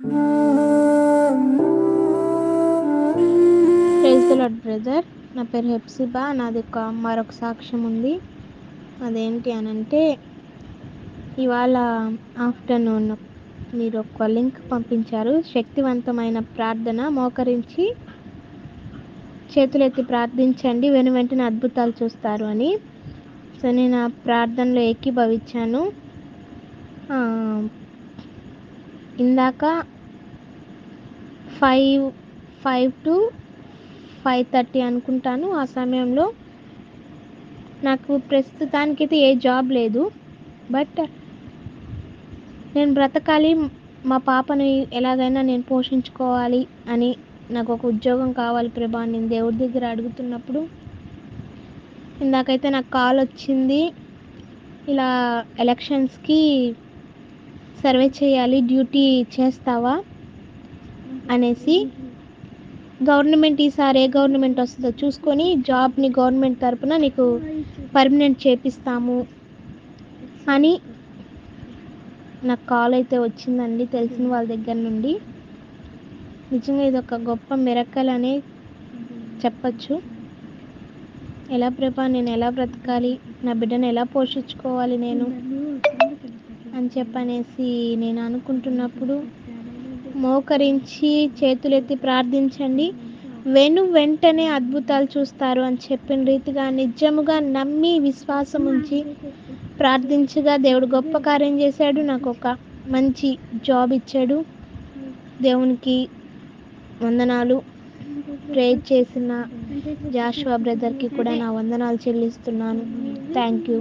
Praise the brother. నా పేరు హెప్సిబా. నాది ఒక మరొక సాక్ష్యం ఉంది. అదేంటి అని అంటే ఇవాళ ఆఫ్టర్నూన్ మీరు ఒక లింక్ పంపించారు. శక్తివంతమైన ప్రార్థన మోకరించి చేతులెత్తి ప్రార్థించండి. వెను వెంటనే అద్భుతాలు చూస్తారు అని. సో నేను ఆ ప్రార్థనలో ఏకీభవించాను. ఇందాక five five to five thirty అనుకుంటాను. ఆ సమయంలో నాకు ప్రస్తుతానికైతే ఏ జాబ్ లేదు. బట్ నేను బ్రతకాలి మా పాపని ఎలాగైనా నేను పోషించుకోవాలి అని నాకు ఒక ఉద్యోగం కావాలి ప్రభా నేను దేవుడి దగ్గర అడుగుతున్నప్పుడు. ఇందాకైతే నాకు కాల్ వచ్చింది. ఇలా ఎలక్షన్స్కి సర్వే చేయాలి డ్యూటీ చేస్తావా? అనేసి గవర్నమెంట్ ఈసారి ఏ గవర్నమెంట్ వస్తుందో చూసుకొని జాబ్ని గవర్నమెంట్ తరపున నీకు పర్మనెంట్ చేపిస్తాము అని నాకు కాల్ అయితే వచ్చిందండి తెలిసిన వాళ్ళ దగ్గర నుండి. నిజంగా ఇది ఒక గొప్ప మిరక్కల్ అనే చెప్పచ్చు. ఎలా ప్రభా నేను ఎలా బ్రతకాలి? నా బిడ్డను ఎలా పోషించుకోవాలి నేను? అని చెప్పనేసి నేను అనుకుంటున్నప్పుడు మోకరించి చేతులెత్తి ప్రార్థించండి. వెను వెంటనే అద్భుతాలు చూస్తారు అని చెప్పిన రీతిగా నిజముగా నమ్మి విశ్వాసం ఉంచి ప్రార్థించగా దేవుడు గొప్ప కార్యం చేశాడు. నాకు ఒక మంచి జాబ్ ఇచ్చాడు. దేవునికి వందనాలు. ప్రేర్ చేసిన జాషువా బ్రదర్కి కూడా నా వందనాలు చెల్లిస్తున్నాను. Thank you